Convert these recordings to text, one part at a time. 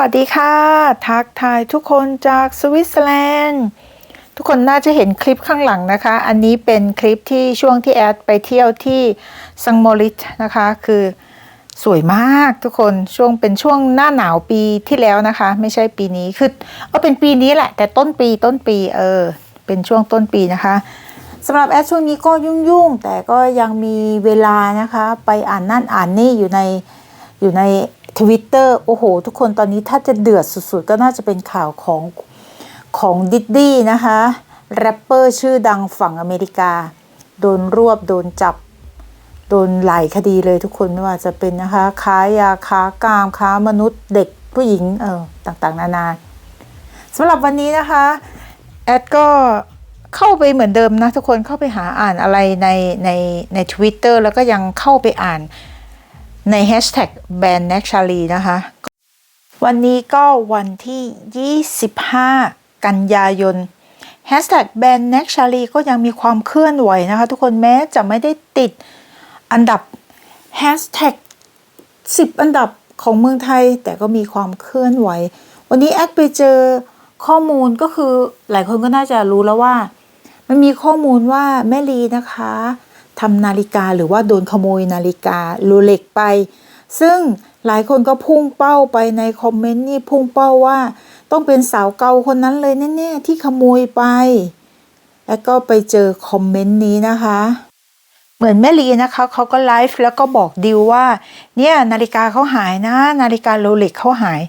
วัสดีค่ะ ทักทายทุกคนจากสวิตเซอร์แลนด์ทุกคนน่าจะเห็นคลิปข้างหลังนะคะ อันนี้เป็นคลิปที่ช่วงที่แอดไปเที่ยวที่ซังโมริตนะคะ คือสวยมากทุกคนช่วงเป็นช่วงหน้าหนาวปีที่แล้วนะคะ ไม่ใช่ปีนี้คือเอาเป็นปีนี้แหละ แต่ต้นปีต้นปีเออเป็นช่วงต้นปีนะคะสำหรับแอดช่วงนี้ก็ยุ่งๆ แต่ก็ยังมีเวลานะคะ ไปอ่านนั่นอ่านนี่อยู่ในอยู่ใน ทวิตเตอร์โอ้โห ทุกคนตอนนี้ถ้าจะเดือดสุดๆ ก็น่าจะเป็นข่าวของของดิดดี้นะคะแรปเปอร์ชื่อดังฝั่งอเมริกา โดนรวบโดนจับ โดนหลายคดีเลยทุกคนไม่ว่าจะเป็นนะคะ ค้ายาค้ากามค้ามนุษย์เด็กผู้หญิงเออต่างๆ นานาสำหรับวันนี้นะคะ แอดก็เข้าไปเหมือนเดิมนะทุกคนเข้าไปหาอ่านอะไรในในใน Twitter แล้วก็ยังเข้าไปอ่าน ใน Hashtag b a n n a c h a l y นะคะ วันนี้ก็วันที่ 25 กันยายน Hashtag b a n n a c h a l y ก็ยังมีความเคลื่อนไหวนะคะ ทุกคนแม้จะไม่ได้ติดอันดับ Hashtag 10 อันดับของเมืองไทย แต่ก็มีความเคลื่อนไหว วันนี้แอดไปเจอข้อมูลก็คือหลายคนก็น่าจะรู้แล้วว่า มันมีข้อมูลว่าแม่ลีนะคะ ทำนาฬิกาหรือว่าโดนขโมยนาฬิกาโรเล็กไป ซึ่งหลายคนก็พุ่งเป้าไปในคอมเมนต์นี่พุ่งเป้าว่า ต้องเป็นสาวเกาคนนั้นเลยแน่ๆที่ขโมยไป แล้วก็ไปเจอคอมเมนต์นี้นะคะเหมือนแม่ลีนะคะเขาก็ไลฟ์แล้วก็บอกดิวว่า เนี่ยนาฬิกาเขาหายนะ นาฬิกาโรเล็กเขาหาย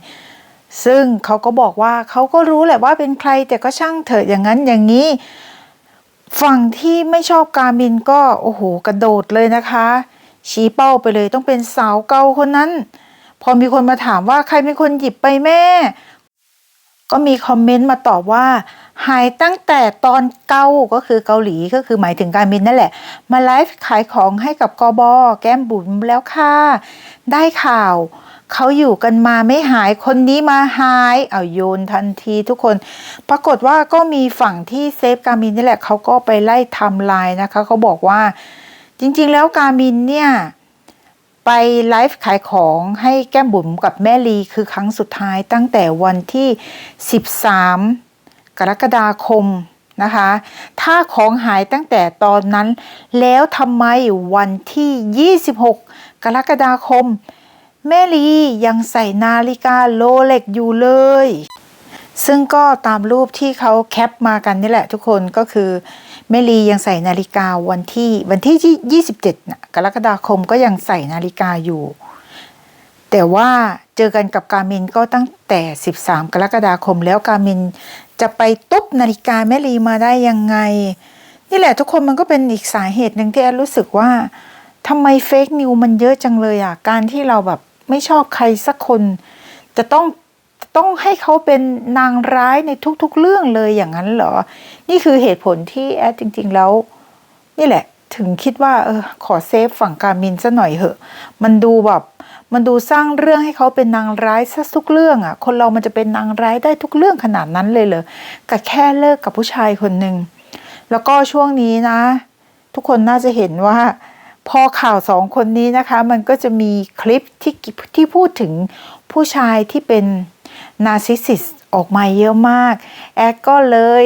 ซึ่งเขาก็บอกว่าเขาก็รู้แหละว่าเป็นใครแต่ก็ช่างเถอะอย่างนั้นอย่างนี้ ฝั่งที่ไม่ชอบการมินก็โอ้โหกระโดดเลยนะคะ ชี้เป้าไปเลยต้องเป็นสาวเกาคนนั้น พอมีคนมาถามว่าใครเป็นคนหยิบไปแม่ ก็มีคอมเมนต์มาตอบว่า หายตั้งแต่ตอนเกาก็คือเกาหลีก็คือหมายถึงการมินนั่นแหละ มาไลฟ์ขายของให้กับกอบอแก้มบุ๋มแล้วค่ะ ได้ข่าว เขาอยู่กันมาไม่หายคนนี้มาหาย เอาโยนทันทีทุกคน ปรากฏว่าก็มีฝั่งที่เซฟการมินนี่แหละเขาก็ไปไล่ทำลายนะคะเขาบอกว่าจริงๆ แล้วการมินเนี่ยไปไลฟ์ขายของให้แก้มบุ๋มกับแม่ลีคือครั้งสุดท้ายตั้งแต่วันที่ 13 กรกฎาคมนะคะ ถ้าของหายตั้งแต่ตอนนั้น แล้วทำไมวันที่ 26 กรกฎาคม แม่ลียังใส่นาฬิกาโรเล็กอยู่เลย ซึ่งก็ตามรูปที่เขาแคปมากันนี่แหละทุกคนก็คือแม่ลียังใส่นาฬิกาวันที่วันที่ 27นะกรกฎาคมก็ยังใส่นาฬิกาอยู่ แต่ว่าเจอกันกับการมินก็ตั้งแต่ 13 กรกฎาคมแล้วการมินจะไปตุ๊บนาฬิกาแม่ลีมาได้ยังไง นี่แหละทุกคนมันก็เป็นอีกสาเหตุหนึ่งที่แอนรู้สึกว่าทำไมเฟกนิวมันเยอะจังเลยอะการที่เราแบบ ไม่ชอบใครสักคน จะต้องต้องให้เขาเป็นนางร้ายในทุกๆเรื่องเลยอย่างนั้นเหรอ นี่คือเหตุผลที่แอดจริง ๆ แล้ว นี่แหละ ถึงคิดว่าเออขอเซฟฝั่งการมินซะหน่อยเหอะ มันดูแบบมันดูสร้างเรื่องให้เขาเป็นนางร้ายซะทุกเรื่องอะ่ะ คนเรามันจะเป็นนางร้ายได้ทุกเรื่องขนาดนั้นเลยเหรอกับแค่เลิกกับผู้ชายคนหนึ่งแล้วก็ช่วงนี้นะ ทุกคนน่าจะเห็นว่า พอข่าวสองคนนี้นะคะ มันก็จะมีคลิปที่ที่พูดถึงผู้ชายที่เป็นนาร์ซิสซิสออกมาเยอะมาก แอดก็เลย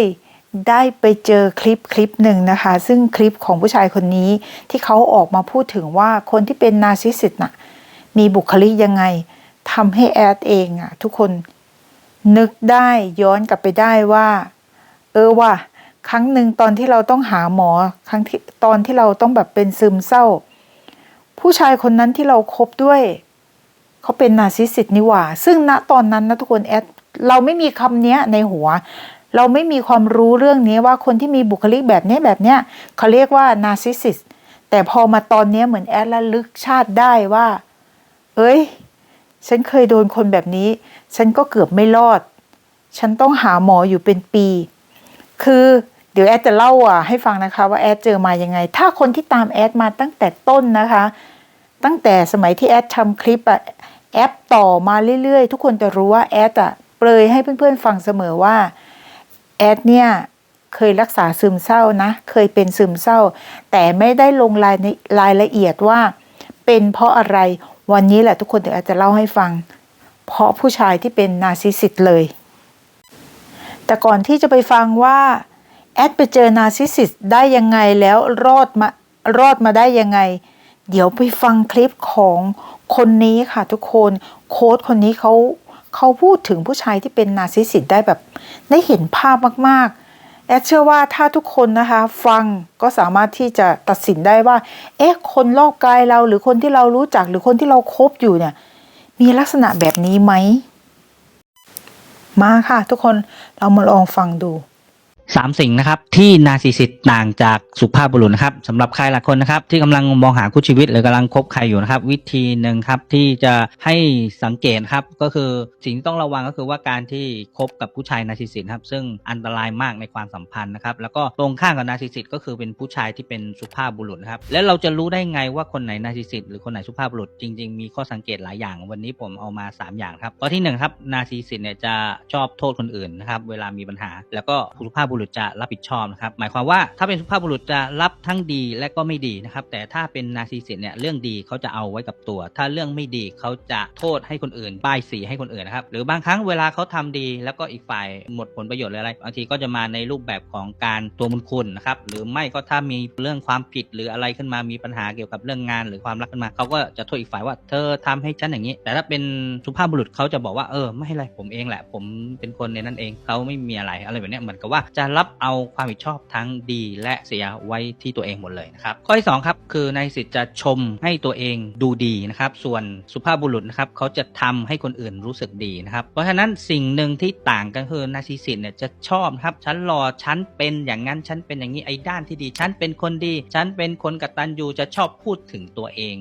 ได้ไปเจอคลิปคลิปหนึ่งนะคะ ซึ่งคลิปของผู้ชายคนนี้ที่เขาออกมาพูดถึงว่าคนที่เป็นนาร์ซิสซิสน่ะมีบุคลิกยังไงทำให้แอดเองอะทุกคนนึกได้ย้อนกลับไปได้ว่า เออว่า ครั้งหนึ่งตอนที่เราต้องหาหมอครั้งที่ตอนที่เราต้องแบบเป็นซึมเศร้า ผู้ชายคนนั้นที่เราครบด้วย เขาเป็นนาร์ซิสซิสนี่หว่า ซึ่งณตอนนั้นนะทุกคนแอดเราไม่มีคำนี้ในหัว เราไม่มีความรู้เรื่องนี้ว่าคนที่มีบุคลิกแบบนี้แบบเนี้ยเขาเรียกว่านาร์ซิสซิสแต่พอมาตอนนี้เหมือนแอดระลึกชาติได้ว่า เอ้ย ฉันเคยโดนคนแบบนี้ ฉันก็เกือบไม่รอด ฉันต้องหาหมออยู่เป็นปี คือ เดี๋ยวแอดจะเล่าอะให้ฟังนะคะว่าแอดเจอมายังไง ถ้าคนที่ตามแอดมาตั้งแต่ต้นนะคะ ตั้งแต่สมัยที่แอดทำคลิปอะแอปต่อมาเรื่อยๆ ทุกคนจะรู้ว่าแอดอะเปรยให้เพื่อนๆฟังเสมอว่าแอดเนี่ยเคยรักษาซึมเศร้านะ เคยเป็นซึมเศร้า แต่ไม่ได้ลงรายในรายละเอียดว่า เป็นเพราะอะไรวันนี้แหละทุกคนเดี๋ยวอาจจะเล่าให้ฟัง เพราะผู้ชายที่เป็นนาซิสซิสต์เลย แต่ก่อนที่จะไปฟังว่า แอดไปเจอนาซิสิสต์ได้ยังไงแล้วรอดมารอดมาได้ยังไง เดี๋ยวไปฟังคลิปของคนนี้ค่ะทุกคนโค้ดคนนี้เขาเขาพูดถึงผู้ชายที่เป็นนาซิสิสต์ได้แบบ ได้เห็นภาพมากๆแอดเชื่อว่าถ้าทุกคนนะคะ ฟังก็สามารถที่จะตัดสินได้ว่า เอ๊ะคนรอบกายเราหรือคนที่เรารู้จักหรือคนที่เราคบอยู่เนี่ย มีลักษณะแบบนี้ไหมมาค่ะทุกคนเรามาลองฟังดู สามสิ่งนะครับที่นาซิสิตต่างจากสุภาพบุรุษนะครับสำหรับใครหลายคนนะครับ ที่กำลังมองหาคู่ชีวิตหรือกำลังคบใครอยู่นะครับ วิธีหนึ่งครับที่จะให้สังเกตครับก็คือสิ่งที่ต้องระวังก็คือว่าการที่คบกับผู้ชายนาซิสิตครับซึ่งอันตรายมากในความสัมพันธ์นะครับแล้วก็ตรงข้ามกับนาซิสิตก็คือเป็นผู้ชายที่เป็นสุภาพบุรุษครับแล้วเราจะรู้ได้ไงว่าคนไหนนาซิสิตหรือคนไหนสุภาพบุรุษจริง ๆ มีข้อสังเกตหลายอย่างวันนี้ผมเอามา 3 อย่างครับข้อที่หนึ่งครับนาซิสิตเนี่ยจะชอบโทษคนอื่นนะครับเวลามีปัญหา แล้วก็สุภาพบุรุษจะรับผิดชอบนะครับหมายความว่าถ้าเป็นสุภาพบุรุษจะรับทั้งดีและก็ไม่ดีนะครับแต่ถ้าเป็นนาร์ซิสซิสต์เนี่ยเรื่องดีเขาจะเอาไว้กับตัว ถ้าเรื่องไม่ดีเขาจะโทษให้คนอื่นป้ายสีให้คนอื่นนะครับหรือบางครั้งเวลาเขาทำดีแล้วก็อีกฝ่ายหมดผลประโยชน์หรืออะไรบางทีก็จะมาในรูปแบบของการตัวบุญคุณนะครับหรือไม่ก็ถ้ามีเรื่องความผิดหรืออะไรขึ้นมามีปัญหาเกี่ยวกับเรื่องงาน หรือความรักขึ้นมาเขาก็จะโทษอีกฝ่ายว่าเธอทำให้ฉันอย่างนี้ แต่ถ้าเป็นสุภาพบุรุษเขาจะบอกว่าเออไม่ไรผมเองแหละ ผมเป็นคนในนั้นเองเขาไม่มีอะไรอะไรแบบนี้เหมือนกับว่าจะรับเอาความผิดชอบทั้งดีและเสียไว้ที่ตัวเองหมดเลยนะครับข้อที่สองครับคือนายสิทธิ์จะชมให้ตัวเองดูดีนะครับส่วนสุภาพบุรุษนะครับเขาจะทำให้คนอื่นรู้สึกดีนะครับเพราะฉะนั้นสิ่งหนึ่งที่ต่างกันคือนาร์ซิสซิสต์เนี่ยจะชอบครับฉันรอฉันเป็นอย่างนั้นฉันเป็นอย่างนี้ไอ้ด้านที่ดีฉันเป็นคนดี ฉันเป็นคนกตัญญูจะชอบพูดถึงตัวเอง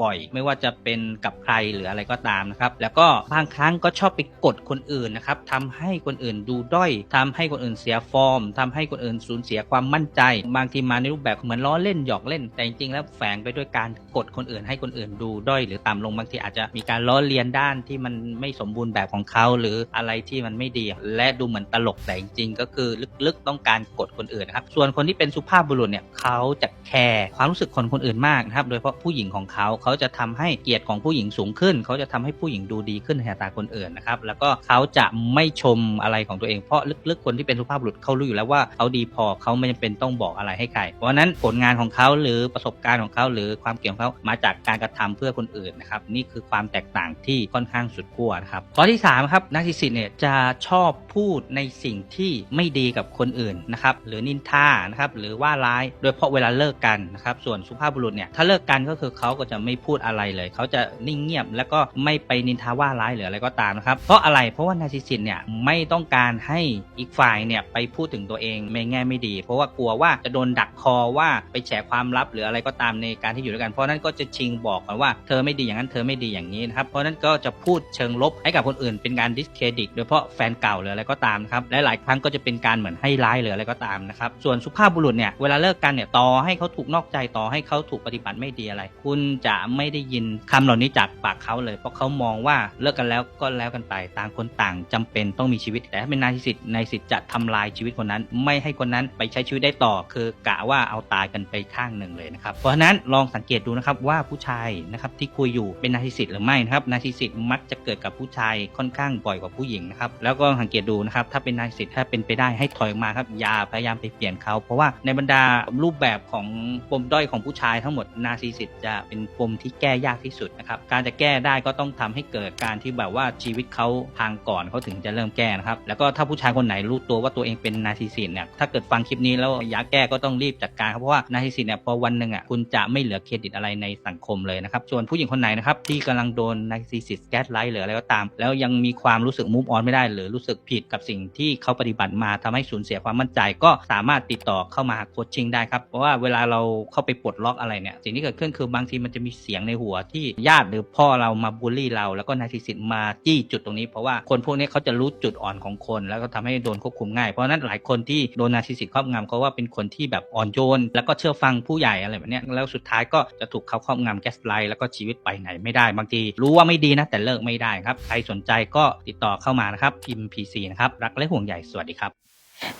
บ่อยๆ ไม่ว่าจะเป็นกับใครหรืออะไรก็ตามนะครับแล้วก็บางครั้งก็ชอบไปกดคนอื่นนะครับทำให้คนอื่นดูด้อยทำให้คนอื่นเสียฟอร์มทำให้คนอื่นสูญเสียความมั่นใจ บางทีมาในรูปแบบเหมือนล้อเล่นหยอกเล่น แต่จริงๆแล้วแฝงไปด้วยการกดคนอื่นให้คนอื่นดูด้อยหรือต่ำลงบางทีอาจจะมีการล้อเลียนด้านที่มันไม่สมบูรณ์แบบของเขาหรืออะไรที่มันไม่ดี และดูเหมือนตลกแต่จริงๆก็คือลึกๆต้องการกดคนอื่นนะครับส่วนคนที่เป็นสุภาพบุรุษเนี่ยเขาจะแคร์ความรู้สึกคนคนอื่นมากนะครับโดยเฉพาะผู้หญิงของเขาเขาจะทำให้เกียรติของผู้หญิงสูงขึ้น เขาจะทำให้ผู้หญิงดูดีขึ้นในสายตาคนอื่นนะครับแล้วก็เขาจะไม่ชมอะไรของตัวเองเพราะลึกๆคนที่เป็นสุภาพบุรุษเขารู้อยู่แล้วว่าเขาดีพอเขาไม่จำเป็นต้องบอกอะไรให้ใคร เพราะนั้นผลงานของเขาหรือประสบการณ์ของเขาหรือความเก่งของเขามาจากการกระทำเพื่อคนอื่นนะครับนี่คือความแตกต่างที่ค่อนข้างสุดขั้วนะครับข้อที่3ครับนักศิษย์เนี่ยจะชอบพูดในสิ่งที่ไม่ดีกับคนอื่นนะครับหรือนินทานะครับหรือว่าร้ายโดยเฉพาะเวลาเลิกกันนะครับส่วนสุภาพบุรุษเนี่ยถ้าเลิกกันก็คือเขาก็จะไม่พูดอะไรเลยเขาจะนิ่งเงียบ แล้วก็ไม่ไปนินทาว่าร้ายหรืออะไรก็ตามนะครับเพราะอะไรเพราะว่านาร์ซิติเนี่ยไม่ต้องการให้อีกฝ่ายเนี่ยไปพูดถึงตัวเองไม่แง่ไม่ดี เพราะว่ากลัวว่าจะโดนดักคอว่าไปแฉความลับหรืออะไรก็ตามในการที่อยู่ด้วยกัน เพราะนั้นก็จะชิงบอกกันว่าเธอไม่ดีอย่างนั้นเธอไม่ดีอย่างนี้นะครับเพราะนั้นก็จะพูดเชิงลบให้กับคนอื่นเป็นการดิสเครดิตโดยเฉพาะแฟนเก่าหรืออะไรก็ตามครับและหลายครั้งก็จะเป็นการเหมือนให้ร้ายหรืออะไรก็ตามนะครับส่วนสุภาพบุรุษเนี่ยเวลาเลิกกันเนี่ยต่อให้เขาถูกนอกใจต่อให้เขาถูกปฏิบัติไม่ดีอะไร คุณจะไม่ได้ยินคำเหล่านี้จากปากเขาเลย เพราะเขามองว่าเลิกกันแล้วก็แล้วกันไปต่างคนต่างจำเป็นต้องมีชีวิตแต่ถ้าเป็นนายสิทธิ์นสิทธิ์จะทำลายชีวิตคนนั้น ไม่ให้คนนั้นไปใช้ชีวิตได้ต่อ คือกะว่าเอาตายกันไปข้างหนึ่งเลยนะครับเพราะฉะนั้นลองสังเกตดูนะครับว่าผู้ชายนะครับที่คุยอยู่เป็นนาร์ซิสิตหรือไม่นะครับนาร์ซิสิตมักจะเกิดกับผู้ชายค่อนข้างบ่อยกว่าผู้หญิงนะครับแล้วก็สังเกตดูนะครับถ้าเป็นนาร์ซิสิตถ้าเป็นไปได้ให้ถอยออกมาครับอย่าพยายามไปเปลี่ยนเขาเพราะว่าในบรรดารูปแบบของปมด้อยของผู้ชายทั้งหมดนาซิสิตจะเป็นปมที่แก้ยากที่สุดนะครับการจะแก้ได้ก็ต้องทำให้เกิดการที่แบบว่าชีวิตเขาพังก่อนเขาถึงจะเริ่มแก้นะครับแล้วก็ถ้าผู้ชายคนไหนรู้ตัวว่าตัวเองเป็นนาร์ซิสซิสต์เนี่ยถ้าเกิดฟังคลิปนี้แล้วอยากแก้ก็ต้องรีบจัดการครับเพราะว่านาร์ซิสซิสต์เนี่ยพอวันหนึ่งอะคุณจะไม่เหลือเครดิตอะไรในสังคมเลยนะครับส่วนผู้หญิงคนไหนนะครับที่กำลังโดนนาร์ซิสซิสต์แก๊สไลท์หรืออะไรก็ตาม แล้วยังมีความรู้สึกมูฟออนไม่ได้ หรือรู้สึกผิดกับสิ่งที่เขาปฏิบัติมาทำให้สูญเสียความมั่นใจ ก็สามารถติดต่อเข้ามาโคชชิ่งได้ครับเพราะว่าเวลาเราเข้าไปปลดล็อกอะไรเนี่ยสิ่งที่เกิดขึ้นคือบางทีมันจะมีเสียงในหัวที่ญาติหรือพ่อเรามาบูลลี่เรา แล้วก็นาซิสซิสมาจี้จุดตรงนี้ เพราะว่าคนพวกนี้เขาจะรู้จุดอ่อนของคน แล้วก็ทำให้โดนควบคุมง่ายเพราะนั้นหลายคนที่โดนนาร์ซิสิครอบงำเขาว่าเป็นคนที่แบบอ่อนโยน แล้วก็เชื่อฟังผู้ใหญ่อะไรแบบนี้แล้วสุดท้ายก็จะถูกเขาครอบงำแก๊สไลท์แล้วก็ชีวิตไปไหนไม่ได้บางทีรู้ว่าไม่ดีนะแต่เลิกไม่ได้ครับใครสนใจก็ติดต่อเข้ามานะครับพิมพ์ PC นะครับรักและห่วงใยสวัสดีครับ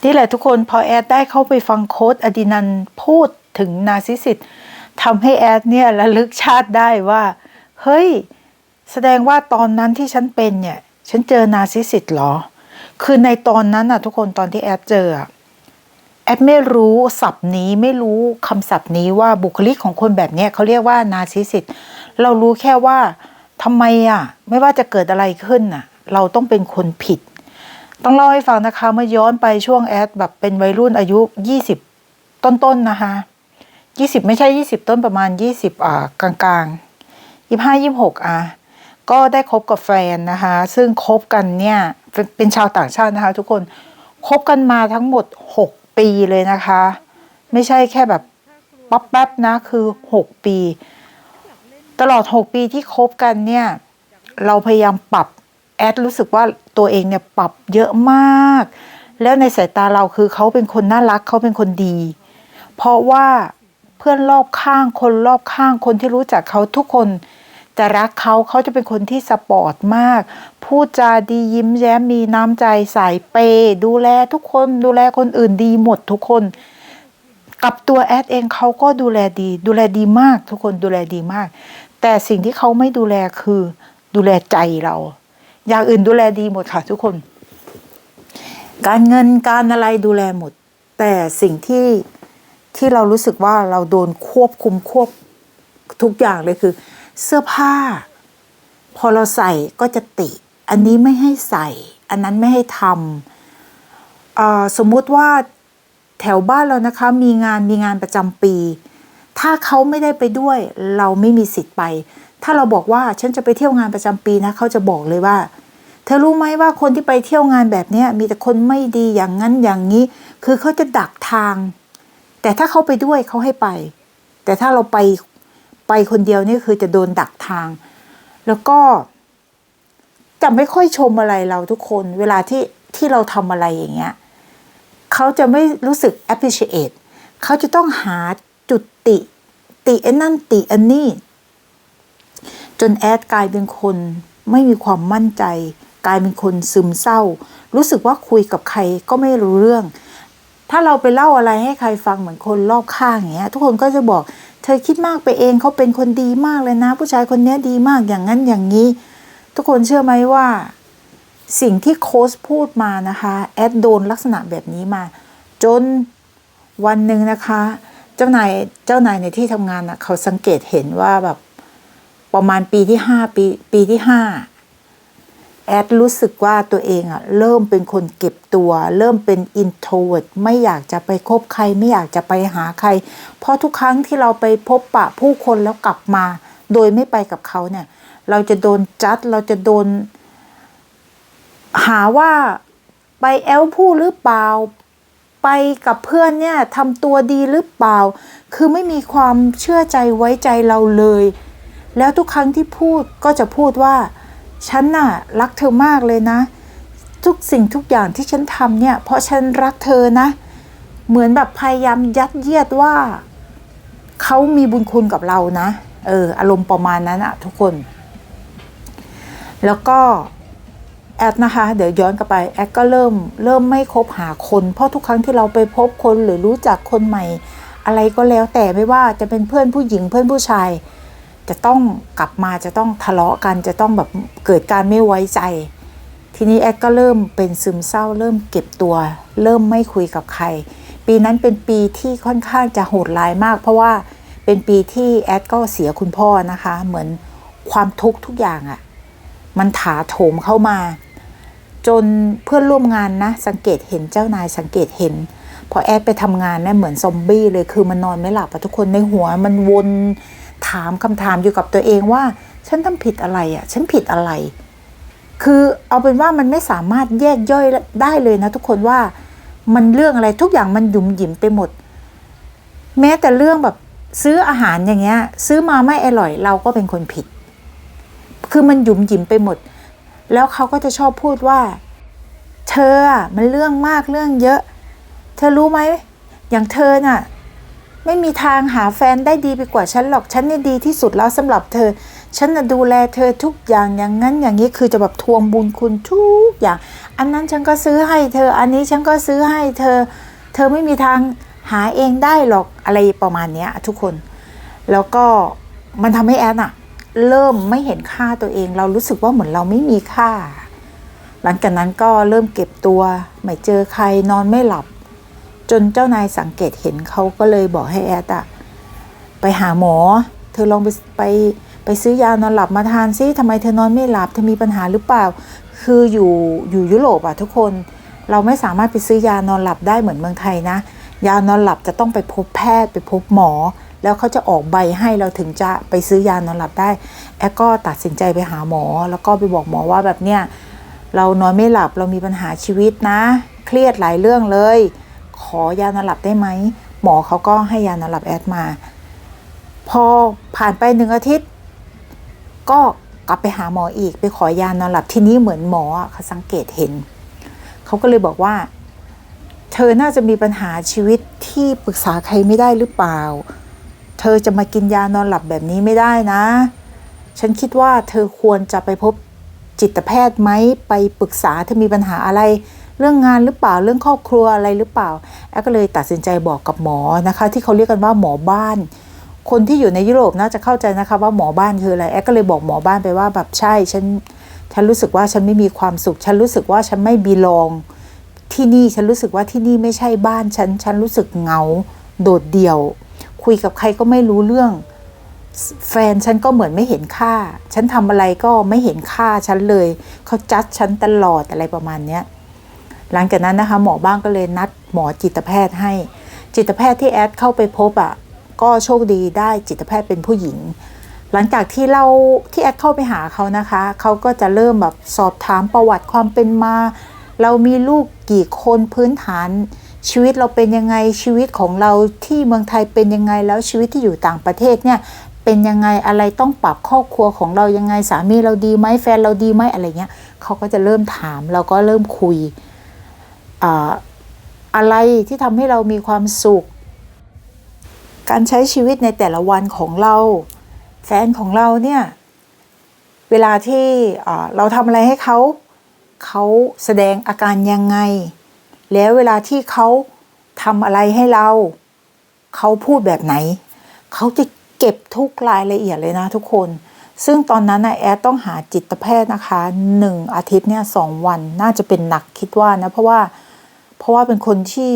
นี่แหละทุกคนพอแอดได้เข้าไปฟังโค้ดอดินันพูดถึงนาร์ซิสิตทำให้แอดเนี่ยระลึกชาติได้ว่า เฮ้ย แสดงว่าตอนนั้นที่ฉันเป็นเนี่ย ฉันเจอนาซิสซิสต์เหรอ คือในตอนนั้นอะทุกคนตอนที่แอดเจอแอดไม่รู้ศัพท์นี้ไม่รู้คำศัพท์นี้ว่าบุคลิกของคนแบบนี้เขาเรียกว่านาซิสิต์เรารู้แค่ว่าทำไมอะไม่ว่าจะเกิดอะไรขึ้นอะเราต้องเป็นคนผิด ต้องเล่าให้ฟังนะคะเมื่อย้อนไปช่วงแอดแบบเป็นวัยรุ่นอายุยี่สิบต้นๆนะคะยี่สิบไม่ใช่ยี่สิบต้นประมาณยี่สิบอ่ากลางๆยี่ห้ายี่หกอะ ก็ได้คบกับแฟนนะคะ ซึ่งคบกันเนี่ยเป็นชาวต่างชาตินะคะ ทุกคนคบกันมาทั้งหมด 6 ปีเลยนะคะ ไม่ใช่แค่แบบป๊บแป๊บนะคือ 6 ปี ตลอด 6 ปีที่คบกันเนี่ยเราพยายามปรับแอดรู้สึกว่าตัวเองเนี่ยปรับเยอะมาก แล้วในสายตาเราคือเขาเป็นคนน่ารักเขาเป็นคนดี เพราะว่าเพื่อนรอบข้างคนรอบข้างคนที่รู้จักเขาทุกคน จะรักเขาเขาจะเป็นคนที่สปอร์ตมาก พูดจาดียิ้มแย้มมีน้ำใจสายเปย์ดูแลทุกคนดูแลคนอื่นดีหมดทุกคน กับตัวแอดเองเขาก็ดูแลดี ดูแลดีมากทุกคนดูแลดีมาก แต่สิ่งที่เขาไม่ดูแลคือดูแลใจเรา อย่างอื่นดูแลดีหมดค่ะทุกคน การเงินการอะไรดูแลหมด แต่สิ่งที่ที่เรารู้สึกว่าเราโดนควบคุมควบทุกอย่างเลยคือ เสื้อผ้า พอเราใส่ก็จะติ อันนี้ไม่ให้ใส่ อันนั้นไม่ให้ทำสมมุติว่าแถวบ้านเรานะคะมีงานมีงานประจำปี ถ้าเขาไม่ได้ไปด้วย เราไม่มีสิทธิ์ไป ถ้าเราบอกว่าฉันจะไปเที่ยวงานประจำปีนะเขาจะบอกเลยว่าเธอรู้ไหมว่าคนที่ไปเที่ยวงานแบบนี้มีแต่คนไม่ดีอย่างนั้นอย่างนี้ คือเขาจะดักทาง แต่ถ้าเขาไปด้วยเขาให้ไป แต่ถ้าเราไป ไปคนเดียวนี่คือจะโดนดักทาง แล้วก็จะไม่ค่อยชมอะไรเราทุกคน เวลาที่ที่เราทำอะไรอย่างเงี้ยเขาจะไม่รู้สึก appreciate เขาจะต้องหาจุดติ ติไอ้นั่นติอันนี้จนแอดกลายเป็นคนไม่มีความมั่นใจ กลายเป็นคนซึมเศร้า รู้สึกว่าคุยกับใครก็ไม่รู้เรื่อง ถ้าเราไปเล่าอะไรให้ใครฟังเหมือนคนรอบข้างอย่างเงี้ย ทุกคนก็จะบอก เธอคิดมากไปเองเขาเป็นคนดีมากเลยนะ ผู้ชายคนนี้ดีมากอย่างนั้นอย่างนี้ ทุกคนเชื่อไหมว่าสิ่งที่โค้ชพูดมานะคะแอดโดนลักษณะแบบนี้มา จนวันหนึ่งนะคะ เจ้านายเจ้านายในที่ทำงานน่ะเขาสังเกตเห็นว่าแบบประมาณปีที่ห้าปีปีที่ห้า แอดรู้สึกว่าตัวเองอะเริ่มเป็นคนเก็บตัว เริ่มเป็น introvert ไม่อยากจะไปคบใครไม่อยากจะไปหาใคร เพราะทุกครั้งที่เราไปพบปะผู้คนแล้วกลับมา โดยไม่ไปกับเขาเนี่ย เราจะโดนจัดเราจะโดน หาว่าไปแอลผู้หรือเปล่า ไปกับเพื่อนเนี่ยทำตัวดีหรือเปล่า คือไม่มีความเชื่อใจไว้ใจเราเลย แล้วทุกครั้งที่พูดก็จะพูดว่า ฉันน่ะรักเธอมากเลยนะ ทุกสิ่งทุกอย่างที่ฉันทำเนี่ย เพราะฉันรักเธอนะ เหมือนแบบพยายามยัดเยียดว่าเขามีบุญคุณกับเรานะเอออารมณ์ประมาณนั้นอะทุกคน แล้วก็แอดนะคะ เดี๋ยวย้อนกลับไปแอดก็เริ่มเริ่มไม่คบหาคน เพราะทุกครั้งที่เราไปพบคนหรือรู้จักคนใหม่ อะไรก็แล้วแต่ไม่ว่าจะเป็นเพื่อนผู้หญิงเพื่อนผู้ชาย จะต้องกลับมาจะต้องทะเลาะกันจะต้องแบบเกิดการไม่ไว้ใจ ทีนี้แอดก็เริ่มเป็นซึมเศร้า เริ่มเก็บตัว เริ่มไม่คุยกับใคร ปีนั้นเป็นปีที่ค่อนข้างจะโหดร้ายมาก เพราะว่าเป็นปีที่แอดก็เสียคุณพ่อนะคะ เหมือนความทุกข์ทุกอย่างอะ่ะมันถาโถมเข้ามา จนเพื่อนร่วมงานนะ สังเกตเห็นเจ้านายสังเกตเห็นพอแอดไปทำงานเนี่ยเหมือนซอมบี้เลยคือมันนอนไม่หลับอะทุกคนในหัวมันวน ถามคำถามอยู่กับตัวเองว่า ฉันทำผิดอะไรอะฉันผิดอะไร คือเอาเป็นว่ามันไม่สามารถแยกย่อยได้เลยนะทุกคนว่ามันเรื่องอะไรทุกอย่างมันหยุมหยิมไปหมด แม้แต่เรื่องแบบซื้ออาหารอย่างเงี้ย ซื้อมาไม่อร่อย เราก็เป็นคนผิด คือมันหยุมหยิมไปหมด แล้วเขาก็จะชอบพูดว่า เธออะมันเรื่องมากเรื่องเยอะ เธอรู้ไหมอย่างเธอน่ะ ไม่มีทางหาแฟนได้ดีไปกว่าฉันหรอกฉันนี่ดีที่สุดแล้วสำหรับเธอ ฉันน่ะดูแลเธอทุกอย่างอย่างนั้นอย่างนี้คือจะแบบทวงบุญคุณทุกอย่าง อันนั้นฉันก็ซื้อให้เธอ อันนี้ฉันก็ซื้อให้เธอ เธอไม่มีทางหาเองได้หรอกอะไรประมาณนี้ทุกคน แล้วก็มันทำให้แอนอะเริ่มไม่เห็นค่าตัวเอง เรารู้สึกว่าเหมือนเราไม่มีค่า หลังจากนั้นก็เริ่มเก็บตัว ไม่เจอใครนอนไม่หลับ จนเจ้านายสังเกตเห็นเขาก็เลยบอกให้แอดอะไปหาหมอ เธอลองไปไปไปซื้อยานอนหลับมาทานซิทำไมเธอนอนไม่หลับ เธอมีปัญหาหรือเปล่า คืออยู่อยู่ยุโรปอะทุกคน เราไม่สามารถไปซื้อยานอนหลับได้เหมือนเมืองไทยนะ ยานอนหลับจะต้องไปพบแพทย์ไปพบหมอ แล้วเขาจะออกใบให้เราถึงจะไปซื้อยานอนหลับได้ แอดก็ตัดสินใจไปหาหมอ แล้วก็ไปบอกหมอว่าแบบเนี้ยเรานอนไม่หลับเรามีปัญหาชีวิตนะ เครียดหลายเรื่องเลย ขอยานอนหลับได้ไหม หมอเขาก็ให้ยานอนหลับแอดมา พอผ่านไปหนึ่งอาทิตย์ ก็กลับไปหาหมออีกไปขอยานอนหลับที่นี้เหมือนหมอเขาสังเกตเห็น เขาก็เลยบอกว่า เธอน่าจะมีปัญหาชีวิตที่ปรึกษาใครไม่ได้หรือเปล่า เธอจะมากินยานอนหลับแบบนี้ไม่ได้นะ ฉันคิดว่าเธอควรจะไปพบจิตแพทย์ไหมไปปรึกษาเธอมีปัญหาอะไร เรื่องงานหรือเปล่าเรื่องครอบครัวอะไรหรือเปล่าแอดก็เลยตัดสินใจบอกกับหมอนะคะ ที่เขาเรียกกันว่าหมอบ้าน คนที่อยู่ในยุโรปน่าจะเข้าใจนะคะ ว่าหมอบ้านคืออะไรแอดก็เลยบอกหมอบ้านไปว่าแบบใช่ฉันฉันรู้สึกว่าฉันไม่มีความสุข ฉันรู้สึกว่าฉันไม่บีลองที่นี่ฉันรู้สึกว่าที่นี่ไม่ใช่บ้านฉัน ฉันรู้สึกเหงา โดดเดี่ยว คุยกับใครก็ไม่รู้เรื่อง แฟนฉันก็เหมือนไม่เห็นค่า ฉันทำอะไรก็ไม่เห็นค่าฉันเลย เขาจัดฉันตลอดอะไรประมาณเนี้ย หลังจากนั้นนะคะหมอบ้างก็เลยนัดหมอจิตแพทย์ให้ จิตแพทย์ที่แอดเข้าไปพบอะก็โชคดีได้จิตแพทย์เป็นผู้หญิง หลังจากที่เราที่แอดเข้าไปหาเขานะคะเขาก็จะเริ่มแบบสอบถามประวัติความเป็นมา เรามีลูกกี่คนพื้นฐาน ชีวิตเราเป็นยังไงชีวิตของเราที่เมืองไทยเป็นยังไงแล้วชีวิตที่อยู่ต่างประเทศเนี่ยเป็นยังไงอะไรต้องปรับครอบครัวของเรายังไงสามีเราดีไหมแฟนเราดีไหมอะไรเงี้ยเขาก็จะเริ่มถามเราก็เริ่มคุย อะไรที่ทำให้เรามีความสุข การใช้ชีวิตในแต่ละวันของเรา แฟนของเราเนี่ย เวลาที่เราทำอะไรให้เขา เขาแสดงอาการยังไง แล้วเวลาที่เขาทำอะไรให้เรา เขาพูดแบบไหน เขาจะเก็บทุกรายละเอียดเลยนะทุกคน ซึ่งตอนนั้นนะแอดต้องหาจิตแพทย์นะคะหนึ่งอาทิตย์เนี่ยสองวันน่าจะเป็นหนักคิดว่านะ เพราะว่า เพราะว่าเป็นคนที่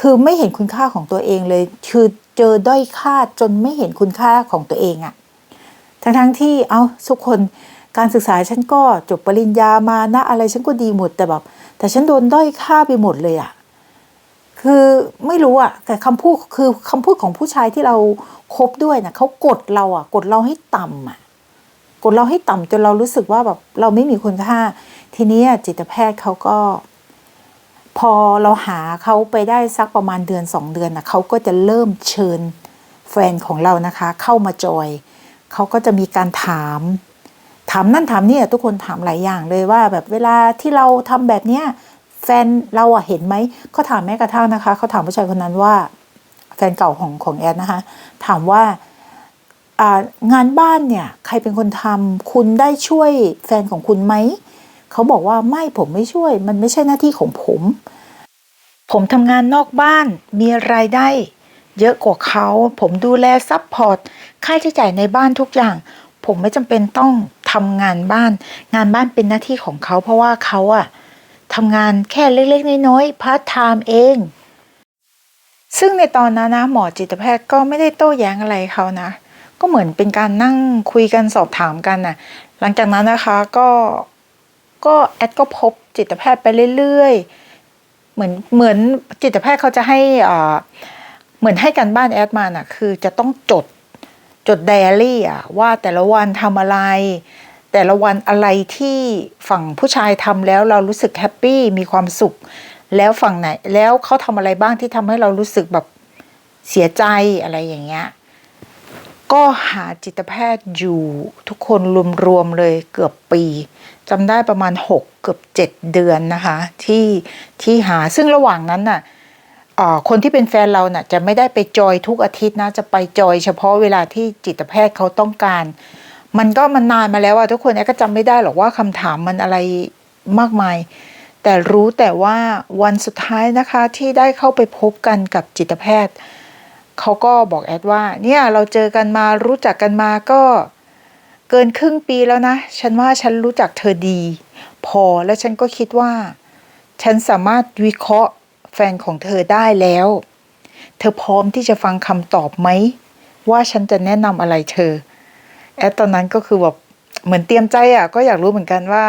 คือไม่เห็นคุณค่าของตัวเองเลย คือเจอด้อยค่าจนไม่เห็นคุณค่าของตัวเองอะทั้งทั้งที่เอาทุกคนการศึกษาฉันก็จบปริญญามานะอะไรฉันก็ดีหมดแต่แบบแต่ฉันโดนด้อยค่าไปหมดเลยอะคือไม่รู้อะแต่คำพูดคือคำพูดของผู้ชายที่เราคบด้วยนะเขากดเราอะกดเราให้ต่ำอะกดเราให้ต่ำจนเรารู้สึกว่าแบบเราไม่มีคุณค่า ทีนี้จิตแพทย์เขาก็ พอเราหาเขาไปได้สักประมาณเดือนสองเดือนนะเขาก็จะเริ่มเชิญแฟนของเรานะคะ เข้ามาจอยเขาก็จะมีการถาม ถามนั่นถามนี่อะทุกคนถามหลายอย่างเลยว่า แบบเวลาที่เราทำแบบเนี้ยแฟนเราอะเห็นไหมเขาถามแม้กระทั่งนะคะเขาถามผู้ชายคนนั้นว่า แฟนเก่าของของแอดนะคะ ถามว่าอ่างานบ้านเนี่ย ใครเป็นคนทำคุณได้ช่วยแฟนของคุณไหม เขาบอกว่าไม่ผมไม่ช่วย มันไม่ใช่หน้าที่ของผม ผมทำงานนอกบ้านมีรายได้เยอะกว่าเขา ผมดูแลซัพพอร์ตค่าใช้จ่ายในบ้านทุกอย่าง ผมไม่จำเป็นต้องทำงานบ้าน งานบ้านเป็นหน้าที่ของเขา เพราะว่าเขาอะทำงานแค่เล็กๆ น้อยๆพาร์ทไทม์เอง ซึ่งในตอนนั้นนะหมอจิตแพทย์ก็ไม่ได้โต้แย้งอะไรเขานะ ก็เหมือนเป็นการนั่งคุยกันสอบถามกันน่ะ หลังจากนั้นนะคะก็ ก็แอดก็พบจิตแพทย์ไปเรื่อยๆ เหมือนเหมือนจิตแพทย์เขาจะให้อ่าเหมือนให้กันบ้านแอดมาน่ะคือจะต้องจดจดไดอารี่อะว่าแต่ละวันทำอะไร แต่ละวันอะไรที่ฝั่งผู้ชายทำแล้วเรารู้สึกแฮปปี้มีความสุข แล้วฝั่งไหน แล้วเขาทำอะไรบ้างที่ทำให้เรารู้สึกแบบเสียใจอะไรอย่างเงี้ยก็หาจิตแพทย์อยู่ทุกคนรวมๆเลยเกือบปี จำได้ประมาณ 6 เกือบ 7 เดือนนะคะที่ที่หาซึ่งระหว่างนั้นน่ะคนที่เป็นแฟนเราน่ะจะไม่ได้ไปจอยทุกอาทิตย์นะจะไปจอยเฉพาะเวลาที่จิตแพทย์เขาต้องการ มันก็มันนานมาแล้วอะทุกคนแอดก็จำไม่ได้หรอกว่าคำถามมันอะไรมากมาย แต่รู้แต่ว่าวันสุดท้ายนะคะที่ได้เข้าไปพบกันกับจิตแพทย์เขาก็บอกแอดว่าเนี่ยเราเจอกันมารู้จักกันมาก็ กินครึ่งปีแล้วนะ ฉันว่าฉันรู้จักเธอดี พอและฉันก็คิดว่า ฉันสามารถวิเคราะห์แฟนของเธอได้แล้ว เธอพร้อมที่จะฟังคำตอบไหม ว่าฉันจะแนะนำอะไรเธอ แอดตอนนั้นก็คือแบบเหมือนเตรียมใจอะ ก็อยากรู้เหมือนกันว่า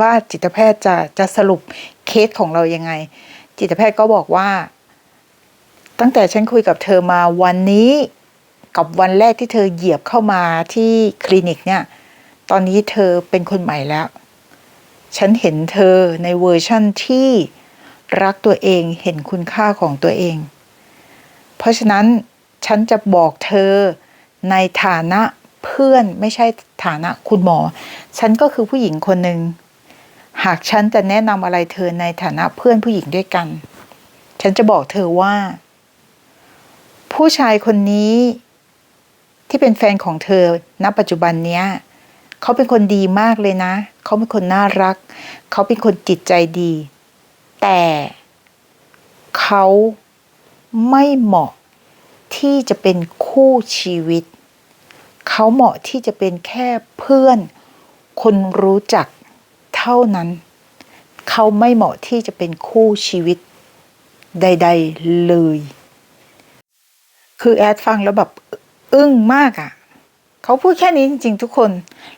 ว่าจิตแพทย์จะจะสรุปเคสของเรายังไง จิตแพทย์ก็บอกว่า ตั้งแต่ฉันคุยกับเธอมาวันนี้ กับวันแรกที่เธอเหยียบเข้ามาที่คลินิกเนี่ย ตอนนี้เธอเป็นคนใหม่แล้ว ฉันเห็นเธอในเวอร์ชั่นที่รักตัวเองเห็นคุณค่าของตัวเอง เพราะฉะนั้นฉันจะบอกเธอในฐานะเพื่อนไม่ใช่ฐานะคุณหมอ ฉันก็คือผู้หญิงคนหนึ่ง หากฉันจะแนะนำอะไรเธอในฐานะเพื่อนผู้หญิงด้วยกัน ฉันจะบอกเธอว่า ผู้ชายคนนี้ ที่เป็นแฟนของเธอ ณ ปัจจุบันเนี้ยเขาเป็นคนดีมากเลยนะ เขาเป็นคนน่ารัก เขาเป็นคนจิตใจดี แต่เขาไม่เหมาะที่จะเป็นคู่ชีวิต เขาเหมาะที่จะเป็นแค่เพื่อน คนรู้จักเท่านั้น เขาไม่เหมาะที่จะเป็นคู่ชีวิตใด ๆ เลย คือแอดฟังแล้วแบบ อึ้งมากอะ่ะเขาพูดแค่นี้จริง ๆ ทุกคน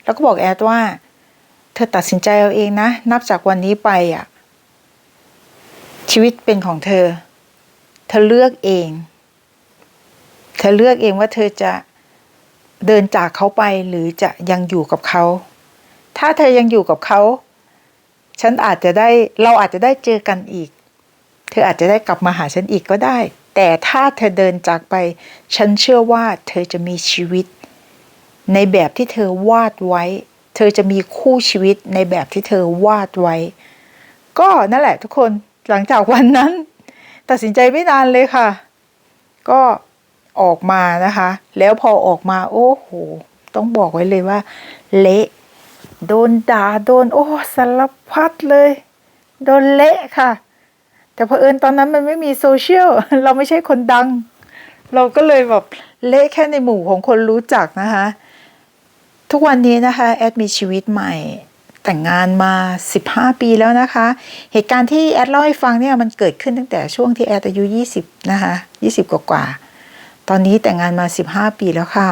แล้วก็บอกแอดว่า เธอตัดสินใจเอาเองนะ นับจากวันนี้ไปอะ่ะ ชีวิตเป็นของเธอ เธอเลือกเอง เธอเลือกเองว่าเธอจะเดินจากเขาไปหรือจะยังอยู่กับเขา ถ้าเธอยังอยู่กับเขา ฉันอาจจะได้เราอาจจะได้เจอกันอีก เธออาจจะได้กลับมาหาฉันอีกก็ได้ แต่ถ้าเธอเดินจากไป ฉันเชื่อว่าเธอจะมีชีวิต ในแบบที่เธอวาดไว้ เธอจะมีคู่ชีวิตในแบบที่เธอวาดไว้ ก็นั่นแหละทุกคนหลังจากวันนั้น ตัดสินใจไม่นานเลยค่ะ ก็ออกมานะคะ แล้วพอออกมาโอ้โห ต้องบอกไว้เลยว่า เละโดนด่าโดน โอ้สารพัดเลย โดนเละค่ะ แต่เผอิญตอนนั้นมันไม่มีโซเชียลเราไม่ใช่คนดัง เราก็เลยแบบเละแค่ในหมู่ของคนรู้จักนะคะ ทุกวันนี้นะคะแอดมีชีวิตใหม่แต่งงานมา 15 ปีแล้วนะคะ เหตุการณ์ที่แอดเล่าให้ฟังเนี่ยมันเกิดขึ้นตั้งแต่ช่วงที่แอดอายุ 20 นะคะ 20 กว่ากว่า ตอนนี้แต่งงานมา 15 ปีแล้วค่ะ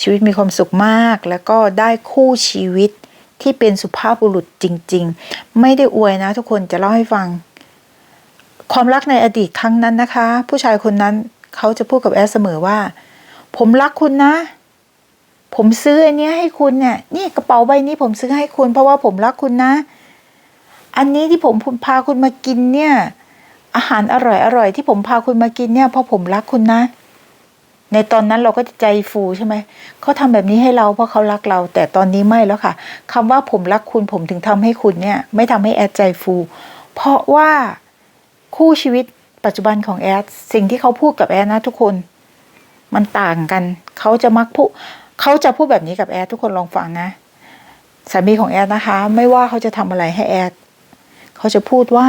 ชีวิตมีความสุขมากแล้วก็ได้คู่ชีวิตที่เป็นสุภาพบุรุษจริง ๆ ไม่ได้อวยนะทุกคนจะเล่าให้ฟัง ความรักในอดีตครั้งนั้นนะคะ ผู้ชายคนนั้นเขาจะพูดกับแอดเสมอว่า ผมรักคุณนะ ผมซื้ออันนี้ให้คุณเนี่ยนี่กระเป๋าใบนี้ผมซื้อให้คุณ เพราะว่าผมรักคุณนะ อันนี้ที่ผมพาคุณมากินเนี่ย อาหารอร่อยอร่อยที่ผมพาคุณมากินเนี่ยเพราะผมรักคุณนะ ในตอนนั้นเราก็จะใจฟูใช่ไหมเขาทำแบบนี้ให้เราเพราะเขารักเรา แต่ตอนนี้ไม่แล้วค่ะคำว่าผมรักคุณผมถึงทำให้คุณเนี่ย ไม่ทำให้แอดใจฟู เพราะว่า คู่ชีวิตปัจจุบันของแอดสิ่งที่เขาพูดกับแอดนะทุกคน มันต่างกัน เขาจะมักพูดเขาจะพูดแบบนี้กับแอดทุกคนลองฟังนะสามีของแอดนะคะ ไม่ว่าเขาจะทำอะไรให้แอดเขาจะพูดว่า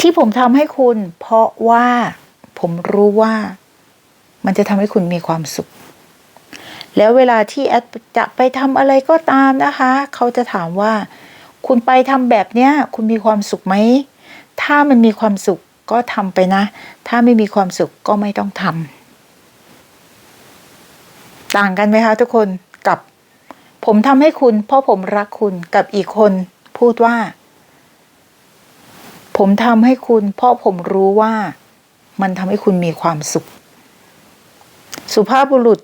ที่ผมทำให้คุณ เพราะว่าผมรู้ว่า มันจะทำให้คุณมีความสุข แล้วเวลาที่แอดจะไปทำอะไรก็ตามนะคะ เขาจะถามว่า คุณไปทำแบบเนี้ยคุณมีความสุขไหม ถ้ามันมีความสุขก็ทำไปนะ ถ้าไม่มีความสุขก็ไม่ต้องทำต่างกันไหมคะทุกคนกับผมทำให้คุณ เพราะผมรักคุณกับอีกคนพูดว่า ผมทำให้คุณ เพราะผมรู้ว่ามันทำให้คุณมีความสุข สุภาพบุรุษ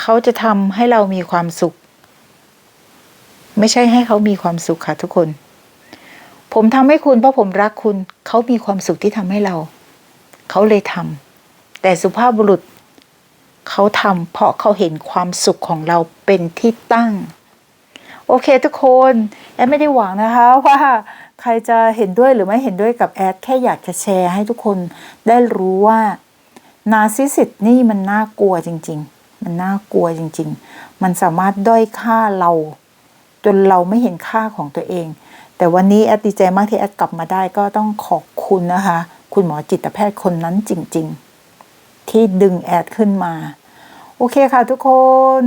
เขาจะทำให้เรามีความสุข ไม่ใช่ให้เขามีความสุขค่ะทุกคน ผมทำให้คุณเพราะผมรักคุณ เขามีความสุขที่ทำให้เรา เขาเลยทำแต่สุภาพบุรุษ เขาทำเพราะเขาเห็นความสุขของเราเป็นที่ตั้ง โอเคทุกคนแอดไม่ได้หวังนะคะว่าใครจะเห็นด้วยหรือไม่เห็นด้วยกับแอดแค่อยากจะแชร์ให้ทุกคนได้รู้ว่านาซิสิตนี่มันน่ากลัวจริง ๆ มันน่ากลัวจริง ๆ มันสามารถด้อยค่าเรา จนเราไม่เห็นค่าของตัวเอง แต่วันนี้แอดดีใจมากที่แอดกลับมาได้ก็ต้องขอบคุณนะคะ คุณหมอจิตแพทย์คนนั้นจริง ๆ ที่ดึงแอดขึ้นมา โอเคค่ะทุกคน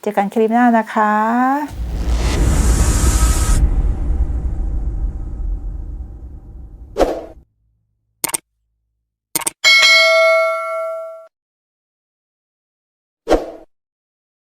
เจอกันคลิปหน้านะคะ